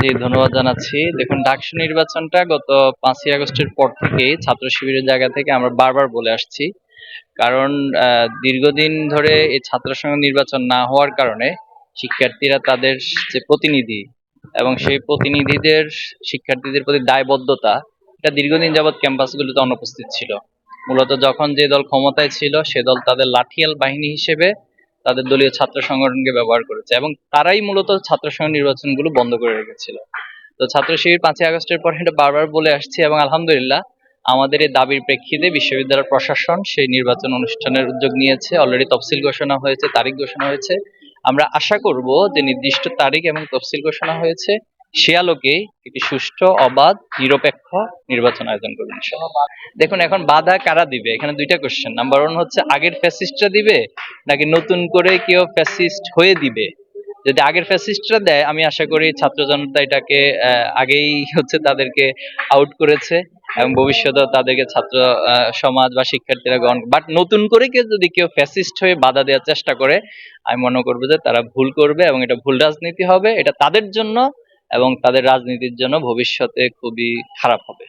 জি ধন্যবাদ জানাচ্ছি। দেখুন ডাকসু নির্বাচনটা গত পাঁচই আগস্টের পর থেকেই ছাত্র শিবিরের জায়গা থেকে আমরা বারবার বলে আসছি। কারণ আহ, দীর্ঘদিন ধরে এই ছাত্র সংঘ নির্বাচন না হওয়ার কারণে শিক্ষার্থীরা তাদের যে প্রতিনিধি এবং সেই প্রতিনিধিদের শিক্ষার্থীদের প্রতি দায়বদ্ধতা এটা দীর্ঘদিন যাবৎ ক্যাম্পাসগুলোতে অনুপস্থিত ছিল। মূলত যখন যে দল ক্ষমতায় ছিল সে দল তাদের লাঠিয়াল বাহিনী হিসেবে তাদের দলীয় ছাত্র সংগঠনকে ব্যবহার করেছে এবং তারাই মূলত ছাত্র সংঘ নির্বাচনগুলো বন্ধ করে রেখেছিল। তো ছাত্র শিবির পাঁচই আগস্টের পর এটা বারবার বলে আসছি এবং আলহামদুলিল্লাহ আমাদের এই দাবির প্রেক্ষিতে বিশ্ববিদ্যালয় প্রশাসন সেই নির্বাচন অনুষ্ঠানের উদ্যোগ নিয়েছে। অলরেডি তফসিল ঘোষণা হয়েছে, তারিখ ঘোষণা হয়েছে। আমরা আশা করব যে নির্দিষ্ট তারিখ এবং তফসিল ঘোষণা হয়েছে সে আলোকেই একটি সুষ্ঠু, অবাধ, নিরপেক্ষ নির্বাচন আয়োজন করবেন দেখুন, এখন বাধা কারা দিবে? এখানে দুইটা কোশ্চেন নাম্বার ওয়ান হচ্ছে, আগের ফ্যাসিস্টরা দিবে নাকি নতুন করে কেউ ফ্যাসিস্ট হয়ে দিবে? যদি আগের ফ্যাসিস্টরা দেয়, আমি আশা করি ছাত্র জনতা এটাকে আগেই হচ্ছে তাদেরকে আউট করেছে এবং ভবিষ্যতে তাদেরকে ছাত্র সমাজ বা শিক্ষার্থীরা গ্রহণ বাট নতুন করে কেউ যদি কেউ ফ্যাসিস্ট হয়ে বাধা দেওয়ার চেষ্টা করে, আমি মনে করব যে তারা ভুল করবে এবং এটা ভুল রাজনীতি হবে। এটা তাদের জন্য এবং তাদের রাজনীতির জন্য ভবিষ্যতে খুবই খারাপ হবে।